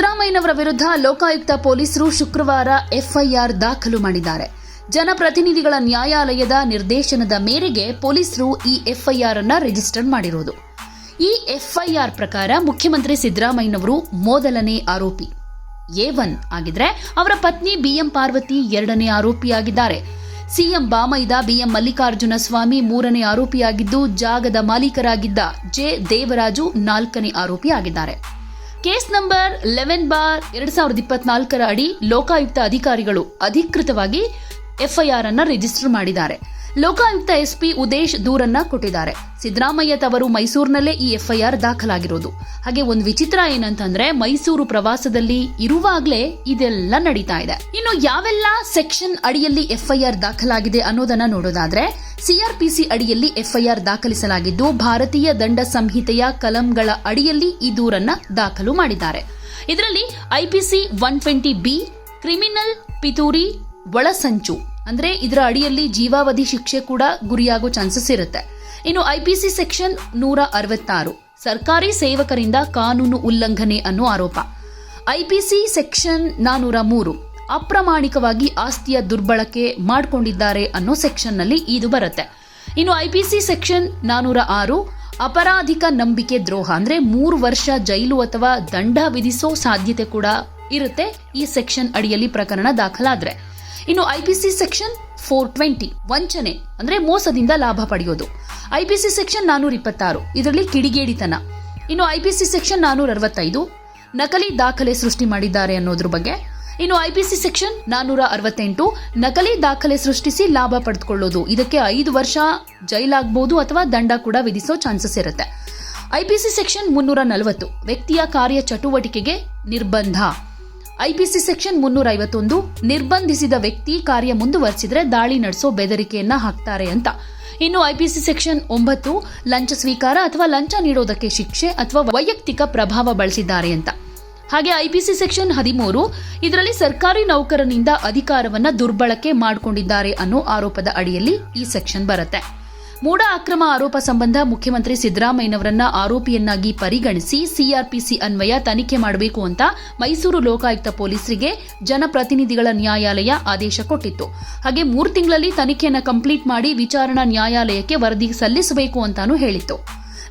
ಅವರ ವಿರುದ್ಧ ಲೋಕಾಯುಕ್ತ ಪೊಲೀಸರು ಶುಕ್ರವಾರ ಎಫ್ಐಆರ್ ದಾಖಲು ಮಾಡಿದ್ದಾರೆ. ಜನಪ್ರತಿನಿಧಿಗಳ ನ್ಯಾಯಾಲಯದ ನಿರ್ದೇಶನದ ಮೇರೆಗೆ ಪೊಲೀಸರು ಈ ಎಫ್ಐಆರ್ ಅನ್ನು ರಿಜಿಸ್ಟರ್ ಮಾಡಿರೋದು. ಈ ಎಫ್ಐಆರ್ ಪ್ರಕಾರ ಮುಖ್ಯಮಂತ್ರಿ ಸಿದ್ದರಾಮಯ್ಯನವರು ಮೊದಲನೇ ಆರೋಪಿ. ಎ ಒನ್ ಆಗಿದ್ರೆ ಅವರ ಪತ್ನಿ ಬಿಎಂ ಪಾರ್ವತಿ ಎರಡನೇ ಆರೋಪಿಯಾಗಿದ್ದಾರೆ. ಸಿಎಂ ಬಾಮೈದ ಬಿಎಂ ಮಲ್ಲಿಕಾರ್ಜುನ ಸ್ವಾಮಿ ಮೂರನೇ ಆರೋಪಿಯಾಗಿದ್ದು, ಜಾಗದ ಮಾಲೀಕರಾಗಿದ್ದ ಜೆ ದೇವರಾಜು ನಾಲ್ಕನೇ ಆರೋಪಿಯಾಗಿದ್ದಾರೆ. ಕೇಸ್ ನಂಬರ್ ಲೆವೆನ್ ಬಾರ್ ಎರಡ್ ಸಾವಿರದ ಇಪ್ಪತ್ನಾಲ್ಕರ ಅಡಿ ಲೋಕಾಯುಕ್ತ ಅಧಿಕಾರಿಗಳು ಅಧಿಕೃತವಾಗಿ ಎಫ್ಐಆರ್ ಅನ್ನ ರಿಜಿಸ್ಟರ್ ಮಾಡಿದ್ದಾರೆ. ಲೋಕಾಯುಕ್ತ ಎಸ್ಪಿ ಉದೇಶ್ ದೂರನ್ನ ಕೊಟ್ಟಿದ್ದಾರೆ. ಸಿದ್ದರಾಮಯ್ಯ ತವರು ಮೈಸೂರಿನಲ್ಲೇ ಈ ಎಫ್ಐಆರ್ ದಾಖಲಾಗಿರೋದು. ಹಾಗೆ ಒಂದು ವಿಚಿತ್ರ ಏನಂತಂದ್ರೆ ಮೈಸೂರು ಪ್ರವಾಸದಲ್ಲಿ ಇರುವಾಗಲೇ ಇದೆಲ್ಲ ನಡೀತಾ ಇದೆ. ಇನ್ನು ಯಾವೆಲ್ಲ ಸೆಕ್ಷನ್ ಅಡಿಯಲ್ಲಿ ಎಫ್ಐಆರ್ ದಾಖಲಾಗಿದೆ ಅನ್ನೋದನ್ನ ನೋಡೋದಾದ್ರೆ ಸಿಆರ್ಪಿಸಿ ಅಡಿಯಲ್ಲಿ ಎಫ್ಐಆರ್ ದಾಖಲಿಸಲಾಗಿದ್ದು, ಭಾರತೀಯ ದಂಡ ಸಂಹಿತೆಯ ಕಲಂಗಳ ಅಡಿಯಲ್ಲಿ ಈ ದೂರನ್ನ ದಾಖಲು ಮಾಡಿದ್ದಾರೆ. ಇದರಲ್ಲಿ IPC one twenty B, criminal ಪಿತೂರಿ ಒಳಸಂಚು ಅಂದ್ರೆ ಇದರ ಅಡಿಯಲ್ಲಿ ಜೀವಾವಧಿ ಶಿಕ್ಷೆ ಕೂಡ ಗುರಿಯಾಗೋ ಚಾನ್ಸಸ್ ಇರುತ್ತೆ. ಇನ್ನು ಐಪಿಸಿ ಸೆಕ್ಷನ್ ನೂರ ಅರವತ್ತಾರು, ಸರ್ಕಾರಿ ಸೇವಕರಿಂದ ಕಾನೂನು ಉಲ್ಲಂಘನೆ ಅನ್ನೋ ಆರೋಪ. ಐಪಿಸಿ ಸೆಕ್ಷನ್ ನಾನೂರ ಮೂರು, ಅಪ್ರಮಾಣಿಕವಾಗಿ ಆಸ್ತಿಯ ದುರ್ಬಳಕೆ ಮಾಡಿಕೊಂಡಿದ್ದಾರೆ ಅನ್ನೋ ಸೆಕ್ಷನ್ನಲ್ಲಿ ಇದು ಬರುತ್ತೆ. ಇನ್ನು ಐಪಿಸಿ ಸೆಕ್ಷನ್ ನಾನೂರ ಆರು, ಅಪರಾಧಿಕ ನಂಬಿಕೆ ದ್ರೋಹ ಅಂದ್ರೆ ಮೂರು ವರ್ಷ ಜೈಲು ಅಥವಾ ದಂಡ ವಿಧಿಸೋ ಸಾಧ್ಯತೆ ಕೂಡ ಇರುತ್ತೆ ಈ ಸೆಕ್ಷನ್ ಅಡಿಯಲ್ಲಿ ಪ್ರಕರಣ ದಾಖಲಾದ್ರೆ. ಇನ್ನು ಐಪಿಸಿ ಸೆಕ್ಷನ್ ಫೋರ್ ಟ್ವೆಂಟಿ ವಂಚನೆ, ಅಂದ್ರೆ ಮೋಸದಿಂದ ಲಾಭ ಪಡೆಯೋದು. ಐಪಿಸಿ ಸೆಕ್ಷನ್ ನಾನೂರ ಇಪ್ಪತ್ತಾರು ಇದರಲ್ಲಿ ಕಿಡಿಗೇಡಿತನ. ಇನ್ನು ಐಪಿಸಿ ಸೆಕ್ಷನ್ ನಾನೂರ ಅರವತ್ತೈದು ನಕಲಿ ದಾಖಲೆ ಸೃಷ್ಟಿ ಮಾಡಿದ್ದಾರೆ ಅನ್ನೋದ್ರ ಬಗ್ಗೆ. ಇನ್ನು ಐಪಿಸಿ ಸೆಕ್ಷನ್ ನಾನೂರ ಅರವತ್ತೆಂಟು ನಕಲಿ ದಾಖಲೆ ಸೃಷ್ಟಿಸಿ ಲಾಭ ಪಡೆದುಕೊಳ್ಳೋದು ಇದಕ್ಕೆ ಐದು ವರ್ಷ ಜೈಲಾಗಬಹುದು ಅಥವಾ ದಂಡ ಕೂಡ ವಿಧಿಸೋ ಚಾನ್ಸಸ್ ಇರುತ್ತೆ. ಐಪಿಸಿ ಸೆಕ್ಷನ್ ಮುನ್ನೂರ ನಲವತ್ತು ವ್ಯಕ್ತಿಯ ಕಾರ್ಯ ಚಟುವಟಿಕೆಗೆ ನಿರ್ಬಂಧ. ಐಪಿಸಿ ಸೆಕ್ಷನ್ ಮುನ್ನೂರ ಐವತ್ತೊಂದು ನಿರ್ಬಂಧಿಸಿದ ವ್ಯಕ್ತಿ ಕಾರ್ಯ ಮುಂದುವರೆಸಿದ್ರೆ ದಾಳಿ ನಡೆಸೋ ಬೆದರಿಕೆಯನ್ನ ಹಾಕ್ತಾರೆ ಅಂತ. ಇನ್ನು ಐಪಿಸಿ ಸೆಕ್ಷನ್ ಒಂಬತ್ತು, ಲಂಚ ಸ್ವೀಕಾರ ಅಥವಾ ಲಂಚ ನೀಡೋದಕ್ಕೆ ಶಿಕ್ಷೆ ಅಥವಾ ವೈಯಕ್ತಿಕ ಪ್ರಭಾವ ಬಳಸಿದ್ದಾರೆ ಅಂತ. ಹಾಗೆ ಐಪಿಸಿ ಸೆಕ್ಷನ್ ಹದಿಮೂರು, ಇದರಲ್ಲಿ ಸರ್ಕಾರಿ ನೌಕರನಿಂದ ಅಧಿಕಾರವನ್ನ ದುರ್ಬಳಕೆ ಮಾಡಿಕೊಂಡಿದ್ದಾರೆ ಅನ್ನೋ ಆರೋಪದ ಅಡಿಯಲ್ಲಿ ಈ ಸೆಕ್ಷನ್ ಬರುತ್ತೆ. ಮೂಡ ಅಕ್ರಮ ಆರೋಪ ಸಂಬಂಧ ಮುಖ್ಯಮಂತ್ರಿ ಸಿದ್ದರಾಮಯ್ಯನವರನ್ನ ಆರೋಪಿಯನ್ನಾಗಿ ಪರಿಗಣಿಸಿ ಸಿಆರ್ಪಿಸಿ ಅನ್ವಯ ತನಿಖೆ ಮಾಡಬೇಕು ಅಂತ ಮೈಸೂರು ಲೋಕಾಯುಕ್ತ ಪೊಲೀಸರಿಗೆ ಜನಪ್ರತಿನಿಧಿಗಳ ನ್ಯಾಯಾಲಯ ಆದೇಶ ಕೊಟ್ಟಿತ್ತು. ಹಾಗೆ ಮೂರು ತಿಂಗಳಲ್ಲಿ ತನಿಖೆಯನ್ನು ಕಂಪ್ಲೀಟ್ ಮಾಡಿ ವಿಚಾರಣಾ ನ್ಯಾಯಾಲಯಕ್ಕೆ ವರದಿ ಸಲ್ಲಿಸಬೇಕು ಅಂತಾನೂ ಹೇಳಿತ್ತು.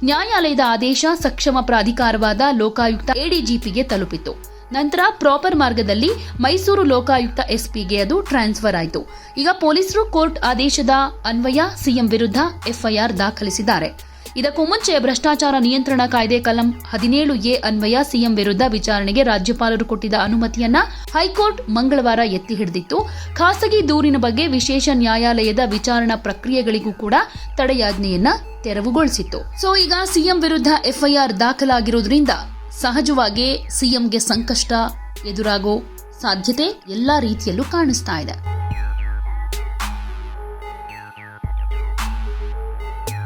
ನ್ಯಾಯಾಲಯದ ಆದೇಶ ಸಕ್ಷಮ ಪ್ರಾಧಿಕಾರವಾದ ಲೋಕಾಯುಕ್ತ ಎಡಿಜಿಪಿಗೆ ತಲುಪಿತು ನಂತರ ಪ್ರಾಪರ್ ಮಾರ್ಗದಲ್ಲಿ ಮೈಸೂರು ಲೋಕಾಯುಕ್ತ ಎಸ್ಪಿಗೆ ಅದು ಟ್ರಾನ್ಸ್ಫರ್ ಆಯಿತು. ಈಗ ಪೊಲೀಸರು ಕೋರ್ಟ್ ಆದೇಶದ ಅನ್ವಯ ಸಿಎಂ ವಿರುದ್ಧ ಎಫ್ಐಆರ್ ದಾಖಲಿಸಿದ್ದಾರೆ. ಇದಕ್ಕೂ ಮುಂಚೆ ಭ್ರಷ್ಟಾಚಾರ ನಿಯಂತ್ರಣ ಕಾಯ್ದೆ ಕಲಂ ಹದಿನೇಳು ಎ ಅನ್ವಯ ಸಿಎಂ ವಿರುದ್ಧ ವಿಚಾರಣೆಗೆ ರಾಜ್ಯಪಾಲರು ಕೊಟ್ಟಿದ್ದ ಅನುಮತಿಯನ್ನ ಹೈಕೋರ್ಟ್ ಮಂಗಳವಾರ ಎತ್ತಿ ಹಿಡಿದಿತ್ತು. ಖಾಸಗಿ ದೂರಿನ ಬಗ್ಗೆ ವಿಶೇಷ ನ್ಯಾಯಾಲಯದ ವಿಚಾರಣಾ ಪ್ರಕ್ರಿಯೆಗಳಿಗೂ ಕೂಡ ತಡೆಯಾಜ್ಞೆಯನ್ನ ತೆರವುಗೊಳಿಸಿತ್ತು. ಸೊ, ಈಗ ಸಿಎಂ ವಿರುದ್ಧ ಎಫ್ಐಆರ್ ದಾಖಲಾಗಿರೋದ್ರಿಂದ ಸಹಜವಾಗಿ ಸಿಎಂಗೆ ಸಂಕಷ್ಟ ಎದುರಾಗೋ ಸಾಧ್ಯತೆ ಎಲ್ಲಾ ರೀತಿಯಲ್ಲೂ ಕಾಣಿಸ್ತಾ ಇದೆ.